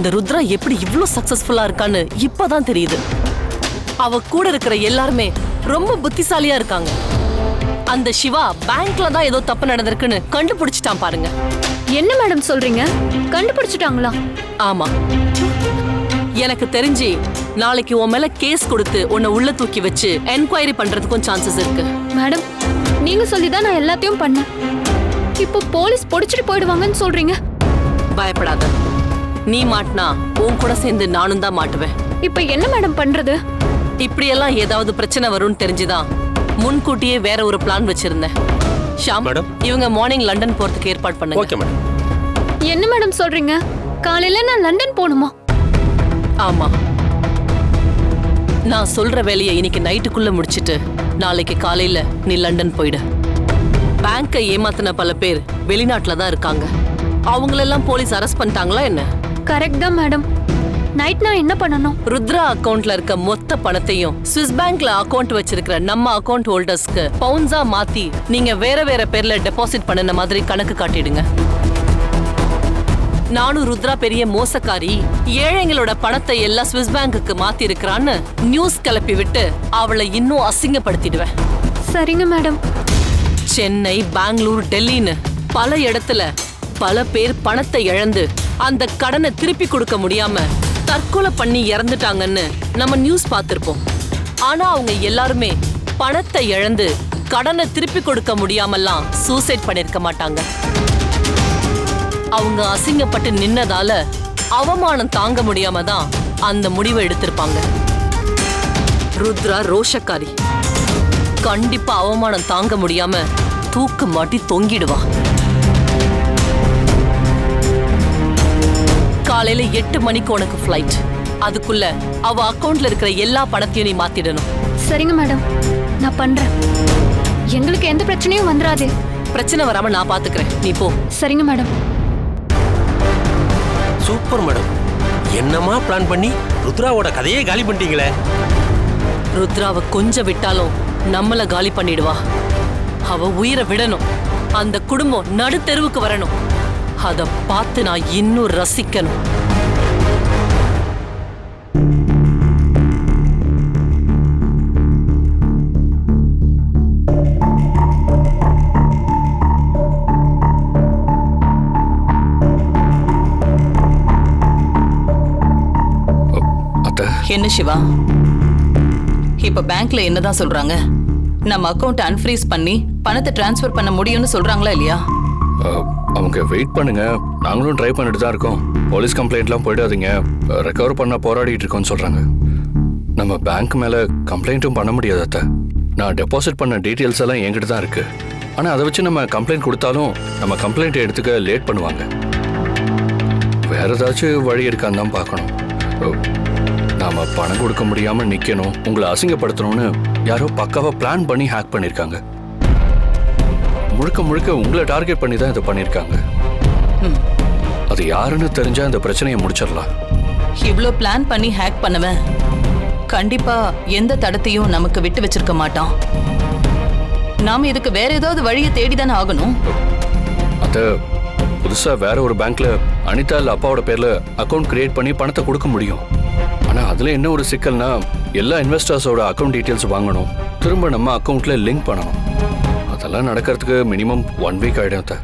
அந்த ருத்ரா எப்படி இவ்ளோ சக்சஸ்ஃபுல்லா இருக்கான்னு இப்பதான் தெரியுது. அவ கூட இருக்கிற எல்லாருமே ரொம்ப புத்திசாலியா இருக்காங்க. அந்த சிவா பேங்க்ல தான் ஏதோ தப்பு நடந்திருக்குன்னு கண்டுபிடிச்சிட்டான் பாருங்க. என்ன மேடம் சொல்றீங்க? கண்டுபிடிச்சிட்டாங்களா? ஆமா. எனக்கு தெரிஞ்சு நாளைக்கு உன் மேல கேஸ் கொடுத்து உன்னை உள்ள தூக்கி வச்சு என்கொயரி பண்றதுக்கும் சான்சஸ் இருக்கு. மேடம் நீங்க சொல்லி தான் நான் எல்லாத்தையும் பண்ணேன். இப்போ போலீஸ் பொடிச்சிட்டு போயிடுவாங்கன்னு சொல்றீங்க. பயப்படாத. நீ மாட்டினா உன் கூட சேர்ந்து நானும் தான் மாட்டுவேன். இப்போ என்ன மேடம் பண்றது? இப்படியெல்லாம் ஏதாவது பிரச்சனை வரும்னு தெரிஞ்சுதான் முன்கூட்டியே வேற ஒரு பிளான் வச்சிருந்தேன். ஷாம் மேடம். இவங்க மார்னிங் லண்டன் போறதுக்கு ஏற்பாடு பண்ணுங்க. Okay madam. என்ன மேடம் சொல்றீங்க? காலையில நான் லண்டன் போகணுமா? ஆமா. நான் சொல்ற வேலையை இன்னைக்கு நைட்டுக்குள்ள முடிச்சிட்டு நாளைக்கு காலையில நீ லண்டன் போயிடு. பேங்கை ஏமாத்தின பல பேர் வெளிநாட்டுல தான் இருக்காங்க. அவங்களெல்லாம் போலீஸ் அரெஸ்ட் பண்ணிட்டாங்களா என்ன? கரெக்ட் தான் மேடம் நைட் நான் என்ன பண்ணணும்? ருத்ரா அக்கவுண்ட்ல இருக்க மொத்த பணத்தையும் சுவிஸ் பேங்க்ல அக்கவுண்ட் வச்சிருக்கிற நம்ம அக்கவுண்ட் ஹோல்டர்ஸ்க்கு பவுன்ஸா மாத்தி நீங்க வேற வேற பேர்ல டெபாசிட் பண்ணின மாதிரி கணக்கு காட்டிடுங்க. நானும் ருத்ரா பெரிய மோசக்காரி ஏழைங்களோட பணத்தை எல்லாம் சுவிஸ் பேங்குக்கு மாத்தி இருக்கிறான்னு நியூஸ் கிளப்பி விட்டு அவளை இன்னும் அசிங்கப்படுத்திடுவேன். சரிங்க மேடம் சென்னை பெங்களூர் டெல்லின்னு பல இடத்துல பல பேர் பணத்தை இழந்து அந்த கடனை திருப்பி கொடுக்க முடியாம தற்கொலை பண்ணி இறந்துட்டாங்கன்னு நம்ம நியூஸ் பார்த்திருப்போம். ஆனா அவங்க எல்லாருமே பணத்தை இழந்து கடனை திருப்பி கொடுக்க முடியாமல்லாம் சூசைட் பண்ணிருக்க மாட்டாங்க. அவங்க அசிங்கப்பட்டு நின்னதால அவமானம் தாங்க முடியாம தான் அந்த முடிவை எடுத்திருப்பாங்க. ருத்ரா ரோஷக்காரி. கண்டிப்பா அவமானம் தாங்க முடியாம தூக்கு மாட்டி தொங்கிடுவான் காலையில எட்டு மணிக்கு உனக்கு ஃப்ளைட் அதுக்குள்ள அவ அக்கவுண்ட்ல இருக்கிற எல்லா பணத்தையும் நீ மாத்திடணும். சரிங்க மேடம் நான் பண்றேன். எங்களுக்கு எந்த பிரச்சனையும் வந்துடாதே பிரச்சனை வராம நான் பாத்துக்கிறேன். நீ போ. சரிங்க மேடம் சூப்பர் மேடம் என்னமா பிளான் பண்ணி ருத்ராவோட கதையே காலி பண்ணிட்டீங்களே? ருத்ராவை கொஞ்சம் விட்டாலும் நம்மள காலி பண்ணிடுவா. அவ உயிரை விடணும். அந்த குடும்பம் நடுத்தெருவுக்கு வரணும். அத பார்த்து நான் இன்னும் ரசிக்கணும். என்ன சிவா? இப்ப பேங்க்ல என்னதான் சொல்றாங்க? நம்ம அக்கவுண்ட் அன்ஃப்ரீஸ் பண்ணி பணத்தை டிரான்ஸ்ஃபர் பண்ண முடியும்னு சொல்றாங்களா இல்லையா? அவங்க வெயிட் பண்ணுங்க. நாங்களும் ட்ரை பண்ணிட்டு தான் இருக்கோம். போலீஸ் கம்ப்ளைண்ட்லாம் போயிடாதீங்க. ரெக்கவர் பண்ண போராடிட்டு இருக்கோம்னு சொல்றாங்க. நம்ம பேங்க் மேல கம்ப்ளைண்ட்டும் பண்ண முடியாது அத்தை. நான் டெபாசிட் பண்ண டீட்டெயில்ஸ் எல்லாம் என்கிட்ட தான் இருக்கு. ஆனா அதை வச்சு நம்ம கம்ப்ளைண்ட் கொடுத்தாலும் நம்ம கம்ப்ளைண்ட் எடுத்துக்க லேட் பண்ணுவாங்க. வேற ஏதாச்சும் வழி இருக்கான்னு தான் பார்க்கணும். அஹ், நாம பணம் கொடுக்க முடியாம நிக்கணும். உங்களை அசிங்கப்படுத்தணும்னு யாரோ பக்காவா பிளான் பண்ணி ஹேக் பண்ணிருக்காங்க. முழுக்க முழுக்க உங்களை டார்கெட் பண்ணி தான் இதை பண்ணிருக்காங்க அது யாருன்னு தெரிஞ்சா இந்த பிரச்சனையை முடிச்சிடலாம். இவ்ளோ பிளான் பண்ணி ஹேக் பண்ணவன். கண்டிப்பா எந்த தடத்தையும் நமக்கு விட்டு வச்சிருக்க மாட்டான். நாம இதுக்கு வேற ஏதாவது வழியை தேடிதானே ஆகணும். அத புதுசா வேற ஒரு பேங்க்ல அனிதா இல்ல அப்பாவோட பேர்ல அக்கவுண்ட் கிரியேட் பண்ணி பணத்தை கொடுக்க முடியும். ஆனா அதுல என்ன ஒரு சிக்கல்னா எல்லா இன்வெஸ்டர்ஸோட அக்கவுண்ட் டீட்டெயில்ஸ் வாங்கணும். திரும்ப நம்ம அக்கவுண்ட்ல லிங்க் பண்ணணும். அதெல்லாம் நடக்கிறதுக்கு மினிமம் ஒன் வீக் ஆயிடும் அத்தை.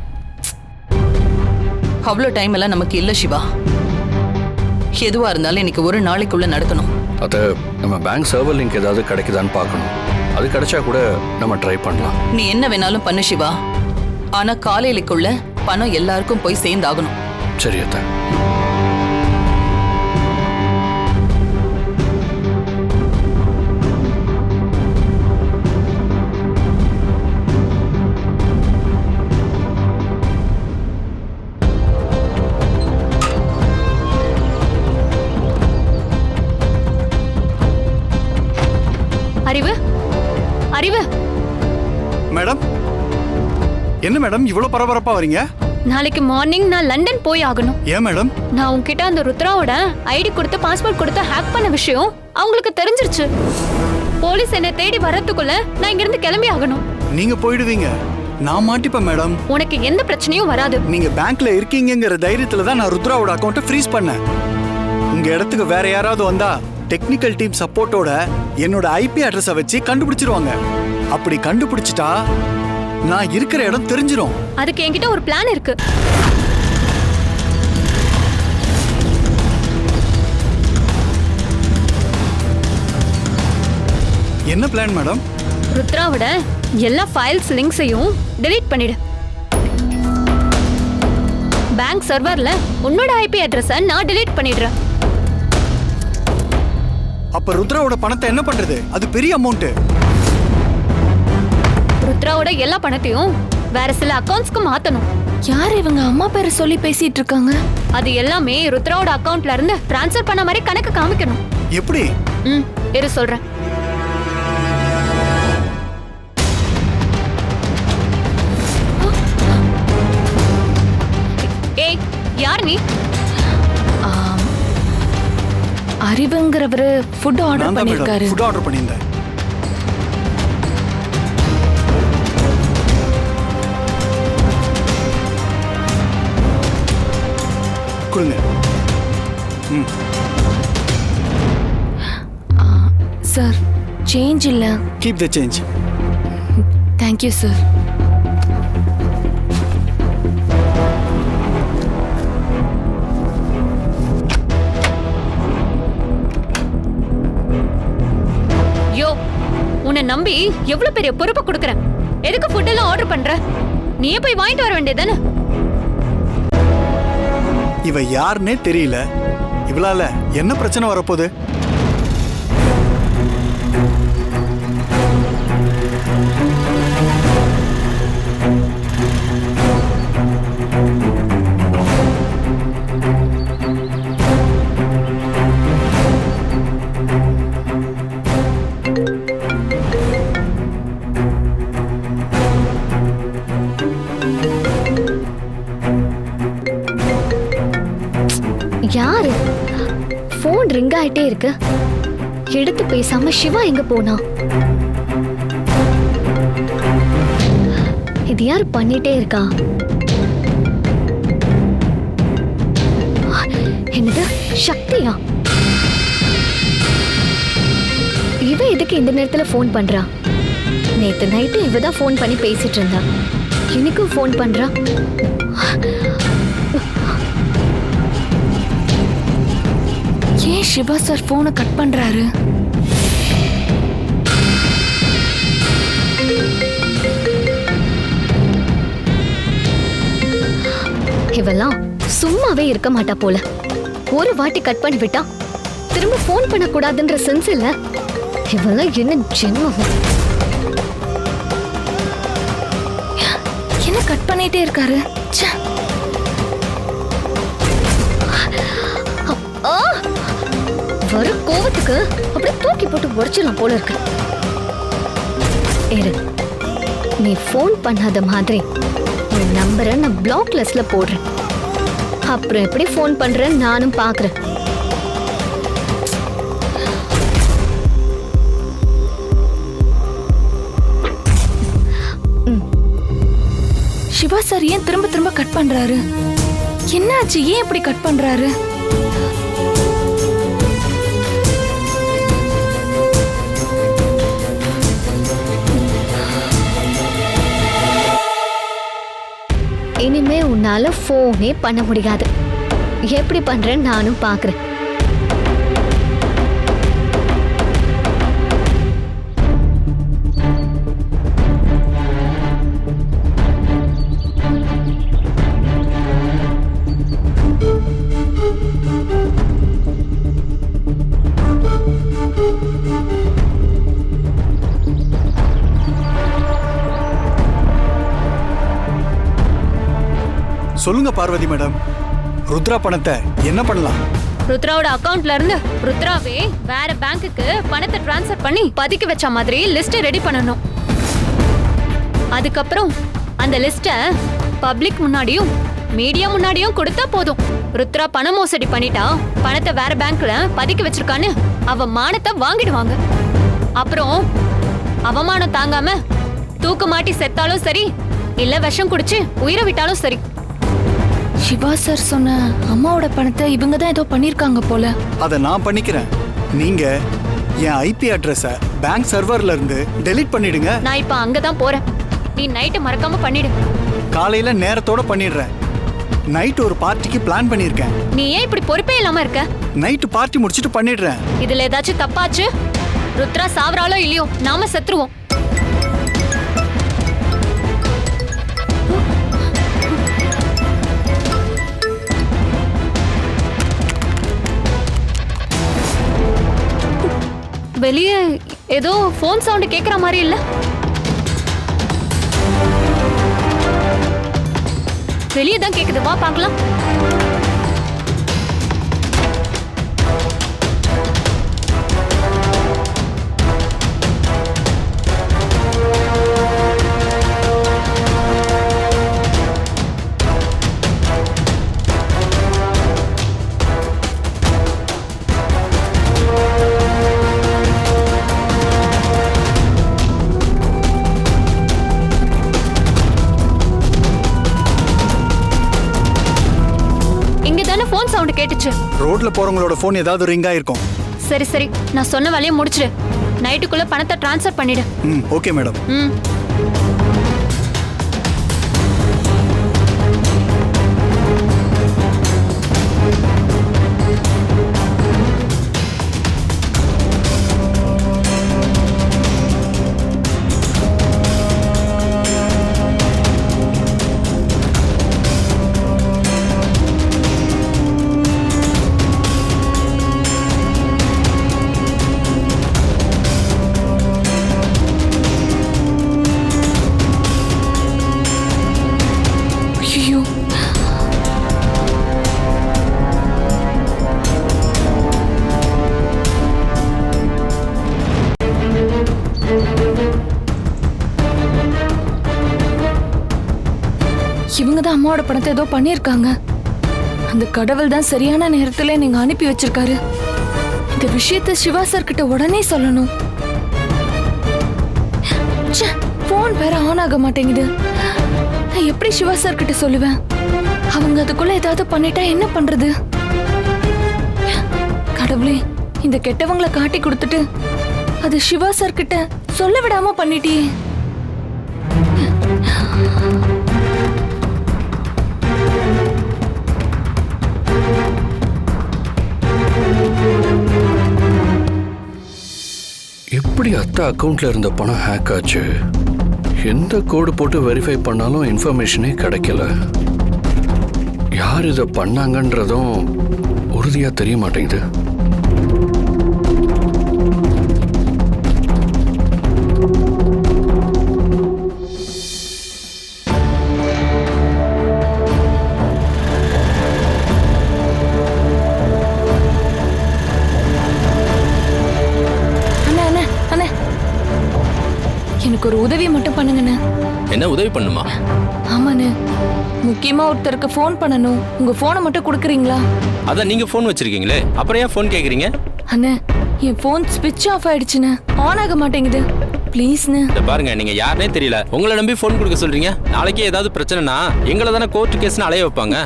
அவ்வளோ டைம் எல்லாம் நமக்கு இல்ல சிவா. எதுவா இருந்தாலும் இன்னைக்கு ஒரு நாளைக்குள்ள நடக்கணும். அத நம்ம பேங்க் சர்வர் லிங்க் ஏதாவது கிடைக்குதான்னு பார்க்கணும். அது கிடைச்சா கூட நம்ம ட்ரை பண்ணலாம். நீ என்ன வேணாலும் பண்ணு சிவா. ஆனா காலையிலுக்குள்ள பணம் எல்லாருக்கும் போய் சேர்ந்தாகணும். சரி அத்தை. என்ன மேடம் இவ்வளவு பரபரப்பா வரீங்க நாளைக்கு மார்னிங் நான் லண்டன் போய் ஆகணும். ஏன் மேடம் நான் உன்கிட்ட அந்த ருத்ராவோட ஐடி கொடுத்து பாஸ்போர்ட் கொடுத்து ஹேக் பண்ண விஷயம் அவங்களுக்கு தெரிஞ்சிருச்சு. போலீஸ் என்னை தேடி வரதுக்குள்ள நான் இங்கிருந்து கிளம்பி ஆகணும். நீங்க போயிடுவீங்க. நான் மாட்டிப்பேன் மேடம் உனக்கு எந்த பிரச்சனையும் வராது. நீங்க பேங்க்ல இருக்கீங்கங்கிற தைரியத்துல தான் நான் ருத்ராவோட அக்கௌண்ட்டை ஃப்ரீஸ் பண்ணேன். உங்க இடத்துக்கு வேற யாராவது வந்தா டெக்னிக்கல் டீம் சப்போர்ட்டோட என்னோட ஐபி அட்ரஸை வச்சு கண்டுபிடிச்சிருவாங்க. அப்படி கண்டுபிடிச்சிட்டா நான் இருக்கிற இடம் தெரிஞ்சிரும். அதுக்கு என்கிட்ட ஒரு பிளான் இருக்கு. என்ன பிளான் மேடம் ருத்ராவோட எல்லா ஃபைல்ஸ் லிங்க்ஸையும் delete பண்ணிடு. பேங்க் சர்வர்ல உன்னோட ஐபி அட்ரஸை நான் delete பண்ணிடுறேன். அப்ப ருத்ராவோட பணத்தை என்ன பண்றது? அது பெரிய அமௌண்ட் ருத்ராவோட எல்லா பணத்தையும் வேற சில அக்கவுண்ட்ஸ்க்கு மாத்தணும். யார் இவங்க அம்மா பேரை சொல்லி பேசிட்டு இருக்காங்க? அது எல்லாமே ருத்ராவோட அக்கவுண்ட்ல இருந்து ட்ரான்ஸ்ஃபர் பண்ண மாதிரி கணக்கு காமிக்கணும். எப்படி? ம் இரு சொல்றேன். ஏய் யார் நீ? அறிவுங்கிறவரு ஃபுட் ஆர்டர் பண்ணிருக்காரு ஃபுட் ஆர்டர் பண்ணியிருந்தேன். சேஞ்ச் இல்ல. Keep the change thank you sir யோ உன்னை நம்பி எவ்வளவு பெரிய பொறுப்பை கொடுக்கறேன் எதுக்கு ஃபுட் எல்லாம் ஆர்டர் பண்ற? நீயே போய் வாங்கிட்டு வர வேண்டியதானே இவ யாருன்னே தெரியல. இவளால என்ன பிரச்சனை வரப்போகுது? எடுத்து பேசாம சிவா எங்க போனா? இது யார் பண்ணிட்டே இருக்கா? என்னது? சக்தியா? இவ எதுக்கு இந்த நேரத்துல ஃபோன் பண்றா? நேத்து நைட்டு இவ தான் ஃபோன் பண்ணி பேசிட்டு இருந்தா. இன்னைக்கும் ஃபோன் பண்றா? சிவா சார் போனை கட் பண்றாரு. இவெல்லாம் சும்மாவே இருக்க மாட்டா போல. ஒரு வாட்டி கட் பண்ணி விட்டா திரும்ப ஃபோன் பண்ணக்கூடாதுன்ற சென்ஸ் இல்ல. இவெல்லாம் என்ன ஜென்மம்? என்ன கட் பண்ணிட்டே இருக்காரு? வர கோவத்துக்கு அப்படியே தூக்கி போட்டு உடச்சிடலாம் போல இருக்கு. இரு. நீ ஃபோன் பண்ணாத மாதிரி உன் நம்பரை நான் பிளாக் லிஸ்ட்ல போடுறேன். அப்புறம் எப்படி ஃபோன் பண்றேன்னு நானும் பாக்குறேன். சிவா சார் ஏன் திரும்ப திரும்ப கட் பண்றாரு? என்னாச்சு? ஏன் இப்படி கட் பண்றாரு? இனிமே உன்னால ஃபோனே பண்ண முடியாது. எப்படி பண்றேன்னு நானும் பாக்குறேன். சொல்லுங்க பார்வதி மேடம். ருத்ரா பணத்தை என்ன பண்ணலாம்? ருத்ராவோட அக்கவுண்ட்ல இருந்து ருத்ராவே வேற பேங்க்குக்கு பணத்தை ட்ரான்ஸ்ஃபர் பண்ணி பதுக்கி வச்ச மாதிரி லிஸ்ட் ரெடி பண்ணணும். அதுக்கப்புறம் அந்த லிஸ்ட பப்ளிக் முன்னாடியும் மீடியா முன்னாடியும் கொடுத்தா போதும். ருத்ரா பண மோசடி பண்ணிட்டா பணத்தை வேற பேங்க்ல பதுக்கி வச்சிருக்கான்னு அவ மானத்தை வாங்கிடுவாங்க. அப்புறம் அவமானம் தாங்காம தூக்கு மாட்டி செத்தாலும் சரி இல்ல விஷம் குடிச்சு உயிரை விட்டாலும் சரி. சிவா சார் சொன்ன அம்மாவோட பணத்தை இவங்க தான் ஏதோ பண்ணிருக்காங்க போல. அதை நான் பண்ணிக்கிறேன். நீங்க என் ஐபி அட்ரஸை பேங்க் சர்வர்ல இருந்து டெலீட் பண்ணிடுங்க. நான் இப்ப அங்கதான் போறேன். நீ நைட்டு மறக்காம பண்ணிடு. காலையில நேரத்தோட பண்ணிடுறேன். நைட் ஒரு பார்ட்டிக்கு பிளான் பண்ணியிருக்கேன். நீ ஏன் இப்படி பொறுப்பே இல்லாம இருக்க? நைட்டு பார்ட்டி முடிச்சிட்டு பண்ணிடுறேன். இதுல ஏதாச்சும் தப்பாச்சு? ருத்ரா சாவறாலோ இல்லையோ நாம செத்துருவோம். வெளியே ஏதோ ஃபோன் சவுண்ட் கேட்குற மாதிரி இல்லை? வெளியே தான் கேட்குது வா பார்க்கலாம். ரோட்ல போறவங்களோட ஃபோன் ஏதாவது ரிங் ஆயிருக்கும். சரி சரி. நான் சொன்ன வேலையை முடிச்சிடு. நைட்டுக்குள்ள பணத்தை ட்ரான்ஸ்ஃபர் பண்ணிடு. ம் ஓகே மேடம் ம். பார்த்து ஏதோ பண்ணியிருக்காங்க அந்த கடவுள் தான் சரியான நேரத்துல நீங்க அனுப்பி வச்சிருக்காரு. இந்த விஷயத்த சிவா சார் கிட்ட உடனே சொல்லணும். போன் வேற ஆன் ஆக மாட்டேங்குது. நான் எப்படி சிவா சார் கிட்ட சொல்லுவேன்? அவங்க அதுக்குள்ள ஏதாவது பண்ணிட்டா என்ன பண்றது? கடவுளே இந்த கெட்டவங்களை காட்டி கொடுத்துட்டு அது சிவா சார் கிட்ட சொல்ல விடாம பண்ணிட்டியே. எப்படி அத்தை அக்கௌண்ட்ல இருந்த பணம் ஹேக் ஆச்சு? எந்த கோடு போட்டு வெரிஃபை பண்ணாலும் இன்ஃபர்மேஷனே கிடைக்கல. யார் இதை பண்ணாங்கன்றதும் உறுதியாக தெரிய மாட்டேங்குது. உதவி பண்ணுமா? ஆமாண்ணே. முக்கியமா ஒருத்தருக்கு ஃபோன் பண்ணணும். உங்க போனை மட்டும் கொடுக்குறீங்களா? அதான் நீங்க ஃபோன் வச்சிருக்கீங்களே. அப்புறம் ஏன் ஃபோன் கேக்குறீங்க? அண்ணே என் ஃபோன் ஸ்விட்ச் ஆஃப் ஆயிடுச்சுண்ணே. ஆன் ஆக மாட்டேங்குது. ப்ளீஸ்ண்ணே இந்த பாருங்க நீங்க யாருனே தெரியல. உங்களை நம்பி ஃபோன் கொடுக்க சொல்றீங்க. நாளைக்கே ஏதாவது பிரச்சனைனா எங்களை தானே கோர்ட்டு கேஸ்னு அலைய வைப்பாங்க.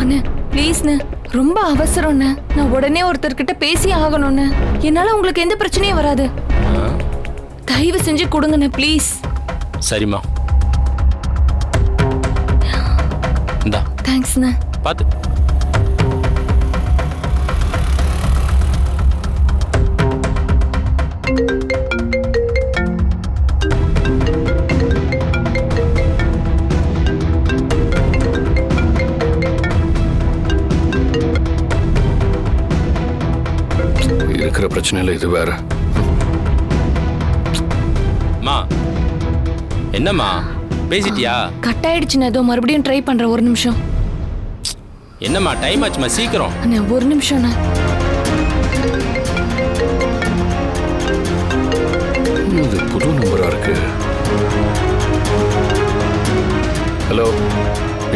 அண்ணே ப்ளீஸ்ண்ணே ரொம்ப அவசரம்ண்ணே. நான் உடனே ஒருத்தர்கிட்ட பேசி ஆகணும்ண்ணே. என்னால உங்களுக்கு எந்த பிரச்சனையும் வராது. தயவு செஞ்சு கொடுங்கண்ணே ப்ளீஸ் சரிம்மா. இந்தா. தேங்க்ஸ்ண்ணே பார்த்து இருக்கிற பிரச்சனையில இது வேற. மா. என்னம்மா? பேசிட்டியா? கட் ஆயிடுச்சுண்ணே ஏதோ மறுபடியும் ட்ரை பண்றேன் ஒரு நிமிஷம். என்னம்மா டைம் ஆச்சுமா சீக்கிரம். அண்ணே ஒரு நிமிஷம்ண்ணே. இது புது நம்பரா இருக்கு? ஹலோ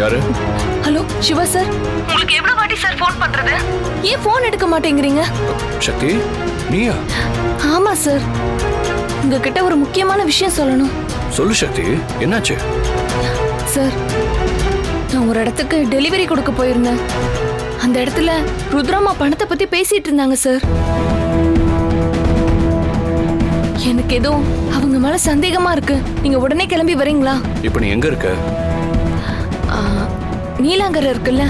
யாரு? ஹலோ சிவா சார் உங்களுக்கு எவ்வளவு வாட்டி சார் ஃபோன் பண்றது? ஏன் ஃபோன் எடுக்க மாட்டேங்கிறீங்க? சக்தி நீயா? ஆமா சார் உங்ககிட்ட ஒரு முக்கியமான விஷயம் சொல்லணும். சொல்லு சக்தி என்னாச்சு? சார் நான் ஒரு இடத்துக்கு டெலிவரி கொடுக்க போயிருந்தேன். அந்த இடத்துல ருத்ராமா பணத்தை பத்தி பேசிட்டு இருந்தாங்க சார். எனக்கு ஏதோ அவங்க மேல சந்தேகமா இருக்கு. நீங்க உடனே கிளம்பி வரீங்களா? இப்போ நீ எங்க இருக்க? நீலாங்கரை இருக்குல்ல.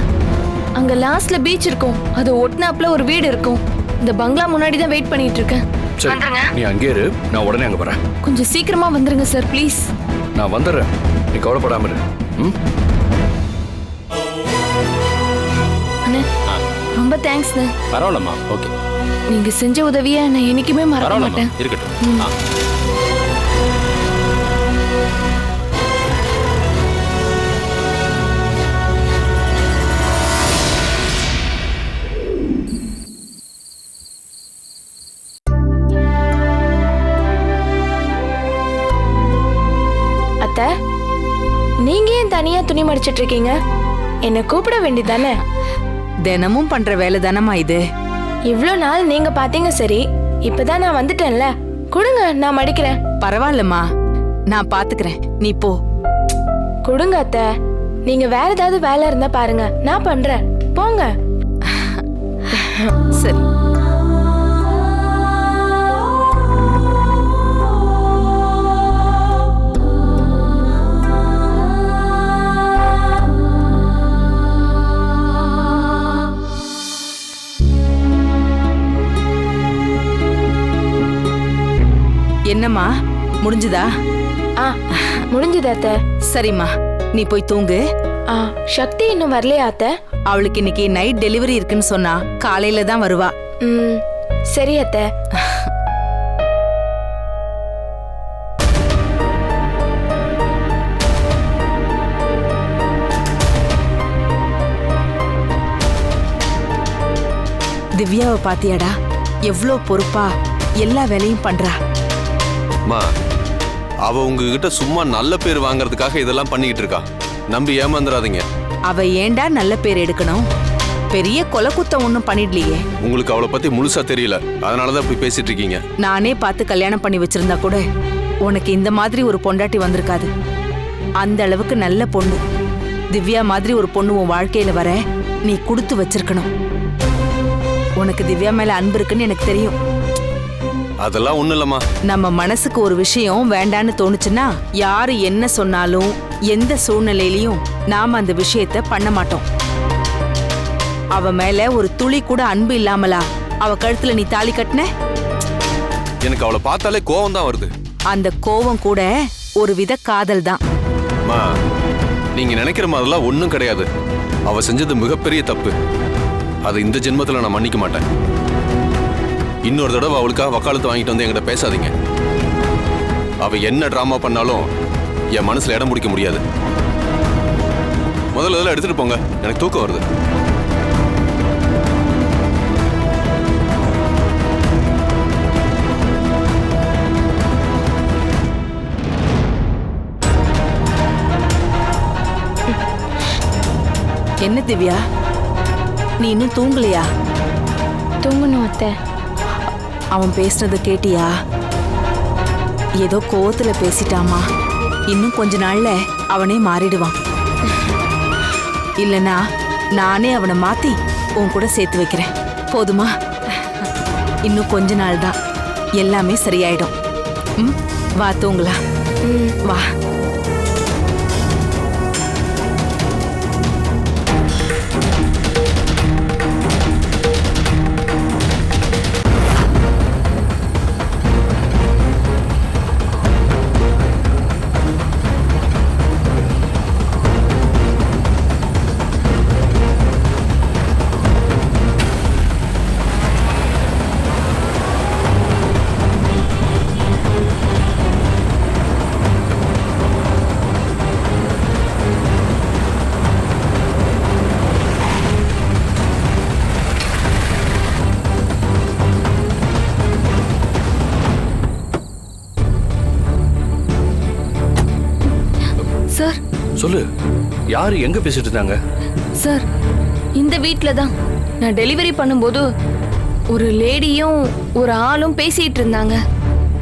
அங்க லாஸ்ட்ல பீச் இருக்கும். அது ஒட்டினாப்ல ஒரு வீடு இருக்கும். இந்த பங்களா முன்னாடி தான் வெயிட் பண்ணிட்டு இருக்கேன். சரி நீ அங்கே இரு. நான் உடனே அங்கே வரேன். கொஞ்சம் சீக்கிரமா வந்துருங்க சார் ப்ளீஸ் நான் வந்துடுறேன். நீ கவலைப்படாம இரு. ம்? ரொம்ப தேங்க்ஸ்ண்ணே பரவாயில்லம்மா. ஓகே. நீங்க செஞ்ச உதவியை நான் என்னைக்குமே மறக்க மாட்டேன். இருக்கட்டும். துணி மடிச்சிட்டு இருக்கீங்க என்ன கூப்பிட வேண்டியதானே தினமும் பண்ற வேலை தானம்மா இது. இவ்ளோ நாள் நீங்க பாத்தீங்க சரி இப்பதான் நான் வந்துட்டேன்ல. கொடுங்க நான் மடிக்கிறேன். பரவாயில்லம்மா. நான் பாத்துக்கிறேன். நீ போ. கொடுங்க அத்த. நீங்க வேற ஏதாவது வேலை இருந்தா பாருங்க. நான் பண்றேன். போங்க. சரி. என்னம்மா? முடிஞ்சுதா? ஆ முடிஞ்சது அத்த. சரிம்மா. நீ போய் தூங்கு. ஆ சக்தி இன்னும் வரலையா அத்த? அவளுக்கு இன்னைக்கு நைட் டெலிவரி இருக்குன்னு சொன்னா காலையில தான் வருவா. ம் சரி அத்த. திவ்யாவை பாத்தியாடா? எவ்ளோ பொறுப்பா எல்லா வேலையும் பண்றா. அம்மா அவ உங்ககிட்ட சும்மா நல்ல பேர் வாங்குறதுக்காக இதெல்லாம் பண்ணிக்கிட்டு இருக்கா. நம்பி ஏமாந்துடாதீங்க அவ ஏன்டா நல்ல பேர் எடுக்கணும்? பெரிய கொலை குத்தம் ஒன்றும் பண்ணிடலையே. உங்களுக்கு அவளை பத்தி முழுசா தெரியல. அதனால தான் இப்படி பேசிட்டு இருக்கீங்க. நானே பார்த்து கல்யாணம் பண்ணி வச்சிருந்தா கூட உனக்கு இந்த மாதிரி ஒரு பொண்டாட்டி வந்திருக்காது. அந்த அளவுக்கு நல்ல பொண்ணு. திவ்யா மாதிரி ஒரு பொண்ணு உன் வாழ்க்கையில வர நீ கொடுத்து வச்சிருக்கணும். உனக்கு திவ்யா மேல அன்பு இருக்குன்னு எனக்கு தெரியும். அதெல்லாம் ஒண்ணும் இல்லம்மா. நம்ம மனசுக்கு ஒரு விஷயம் வேண்டான்னு தோணுச்சுன்னா யாரு என்ன சொன்னாலும் எந்த சூழ்நிலையிலயும் நாம அந்த விஷயத்த பண்ண மாட்டோம். அவ மேல ஒரு துளி கூட அன்பு இல்லாமலா? அவ கழுத்துல நீ தாலி கட்டின? எனக்கு அவளை பார்த்தாலே கோவம் தான் வருது. அந்த கோவம் கூட ஒரு வித காதல் தான் நீங்க நினைக்கிற மாதிரிலாம் ஒன்றும் கிடையாது. அவ செஞ்சது மிகப்பெரிய தப்பு. அதை இந்த ஜென்மத்துல நான் மன்னிக்க மாட்டேன். இன்னொரு தடவை அவளுக்காக வக்காலத்து வாங்கிட்டு வந்து என்கிட்ட பேசாதீங்க. அவ என்ன ட்ராமா பண்ணாலும் என் மனசுல இடம் பிடிக்க முடியாது. முதல்ல இதெல்லாம் எடுத்துட்டு போங்க. எனக்கு தூக்கம் வருது. என்ன திவ்யா? நீ இன்னும் தூங்கலையா? தூங்கணும் அத்தை. அவன் பேசுனதை கேட்டியா? ஏதோ கோவத்துல பேசிட்டாமா. இன்னும் கொஞ்ச நாள்ல அவனே மாறிடுவான். இல்லனா நானே அவனை மாத்தி உன் கூட சேர்த்து வைக்கிறேன். போதுமா? இன்னும் கொஞ்ச நாள் தான் எல்லாமே சரியாயிடும். ம்? வா தூங்கலாம். வா. சொல்லு யார் எங்க பேசிட்டு இருந்தாங்க? சார் இந்த வீட்ல தான். நான் டெலிவரி பண்ணும்போது ஒரு லேடியும் ஒரு ஆளும் பேசிட்டு இருந்தாங்க.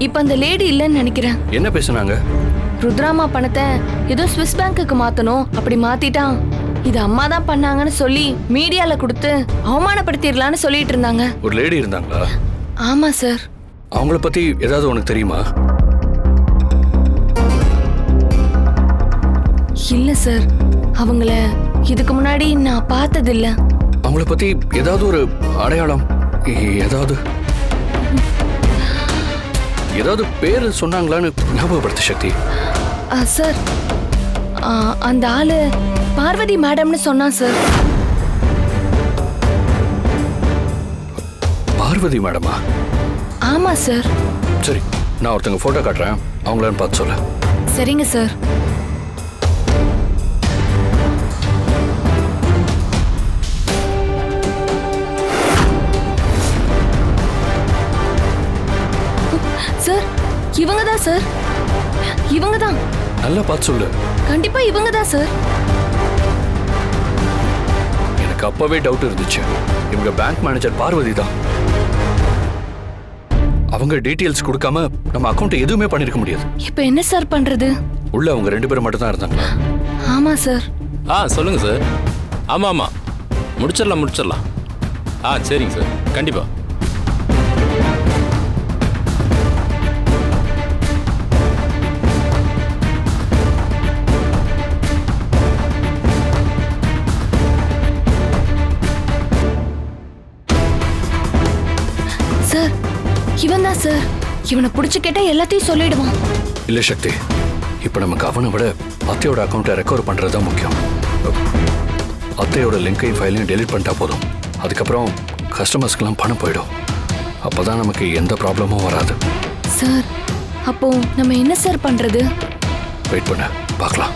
இப்ப அந்த லேடி இல்லைன்னு நினைக்கிறேன். என்ன பேசுனாங்க? ருத்ராமா பணத்தை ஏதோ ஸ்விஸ் பேங்க்குக்கு மாத்தணும். அப்படி மாத்திட்டான். இது அம்மா தான் பண்ணாங்கன்னு சொல்லி மீடியால கொடுத்து அவமானப்படுத்திடலான்னு சொல்லிட்டு இருந்தாங்க. ஒரு லேடி இருந்தாங்களா? ஆமா சார். அவங்கள பத்தி ஏதாவது உனக்கு தெரியுமா? இல்ல சார் அவங்கள இதுக்கு முன்னாடி நான் பார்த்ததில்ல. அவங்கள பத்தி ஏதாவது ஒரு அடையாளம் ஏதாவது? ஏதாவது பேரு சொன்னாங்களான்னு ஞாபகப்படுத்து சக்தி. ஆ, சார் அந்த ஆளு பார்வதி மேடம்னு சொன்னா சார் பார்வதி மேடமா? ஆமா சார் சரி நான் ஒருத்தங்க போட்டோ காட்டுறேன். அவங்களான்னு பார்த்து சொல்ல. சரிங்க சார் சார் சார் இவங்க தான் நல்லா பார்த்து சொல்லு. கண்டிப்பா இவங்க தான் சார் எனக்கு அப்பவே டவுட் இருந்துச்சு. இவங்க பேங்க் மேனேஜர் பார்வதி தான். அவங்க டீட்டெயில்ஸ் கொடுக்காம நம்ம அக்கௌண்ட் எதுவுமே பண்ணிருக்க முடியாது. இப்போ என்ன சார் பண்றது? உள்ள அவங்க ரெண்டு பேரும் மட்டும் தான் இருந்தாங்களா? ஆமா சார் ஆ சொல்லுங்க சார் ஆமாம் ஆமாம் முடிச்சிடலாம் முடிச்சிடலாம். ஆ சரிங்க சார் கண்டிப்பாக சார் இவனை பிடிச்சு கேட்டா எல்லாத்தையும் சொல்லிடுவான். இல்ல சக்தி இப்போ நமக்கு அவனை விட அத்தையோட அக்கௌண்ட்டை ரெக்கவர் பண்றது தான் முக்கியம். அத்தையோட லிங்கையும் ஃபைலையும் டெலீட் பண்ணிட்டா போதும். அதுக்கப்புறம் கஸ்டமர்ஸ்க்கெல்லாம் பணம் போயிடும். அப்பதான் நமக்கு எந்த ப்ராப்ளமும் வராது. சார் அப்போ நம்ம என்ன சார் பண்றது? வெயிட் பண்ண பார்க்கலாம்.